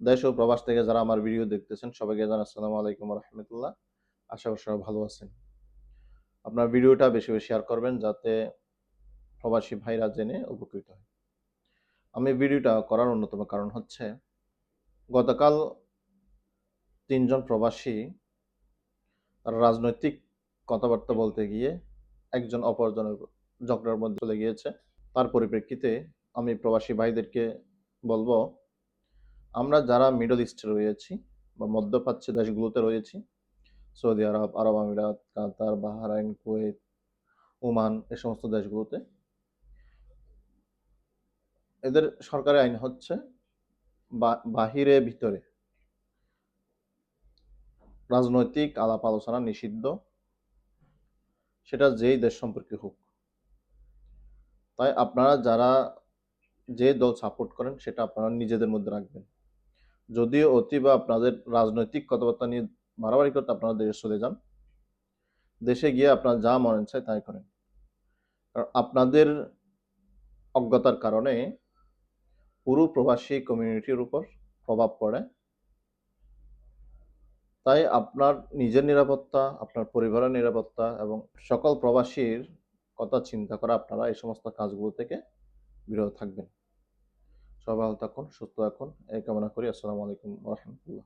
দেশ ও প্রবাস থেকে যারা আমার ভিডিও দেখতেছেন, সবাইকে জানাই আসসালামু আলাইকুম রহমতুল্লাহ। আশা করি সবাই ভালো আছেন। আপনার ভিডিওটা বেশি বেশি শেয়ার করবেন যাতে প্রবাসী ভাইরা জেনে উপকৃত হয়। আমি ভিডিওটা করার অন্যতম কারণ হচ্ছে, গতকাল তিনজন প্রবাসী তারা রাজনৈতিক কথাবার্তা বলতে গিয়ে একজন অপরজনের ঝগড়ার মধ্যে চলে গিয়েছে। তার পরিপ্রেক্ষিতে আমি প্রবাসী ভাইদেরকে বলব আমরা যারা মিডল ইস্টে রয়েছি বা মধ্যপ্রাচ্য দেশগুলোতে রয়েছি, সৌদি আরব আরব আমিরাত, কাতার, বাহরাইন, কুয়েত, ওমান, এ সমস্ত দেশগুলোতে এদের সরকারি আইন হচ্ছে বাহিরে, ভিতরে রাজনৈতিক আলাপ আলোচনা নিষিদ্ধ। সেটা যেই দেশ সম্পর্কে হোক। তাই আপনারা যারা যে দল সাপোর্ট করেন, সেটা আপনারা নিজেদের মধ্যে রাখবেন। যদিও অতি বা আপনাদের রাজনৈতিক কথাবার্তা নিয়ে বাড়াবাড়ি করতে আপনারা দেশে চলে যান, দেশে গিয়ে আপনারা যা মনে চায় তাই করেন। কারণ আপনাদের অজ্ঞতার কারণে পুরো প্রবাসী কমিউনিটির উপর প্রভাব পড়ে। তাই আপনার নিজের নিরাপত্তা, আপনার পরিবারের নিরাপত্তা এবং সকল প্রবাসীর কথা চিন্তা করে আপনারা এই সমস্ত কাজগুলো থেকে বিরত থাকবেন। সবাই ভালো থাকুন সুস্থ থাকুন। এই কামনা করি। আসসালামু আলাইকুম রহমতুল্লাহ।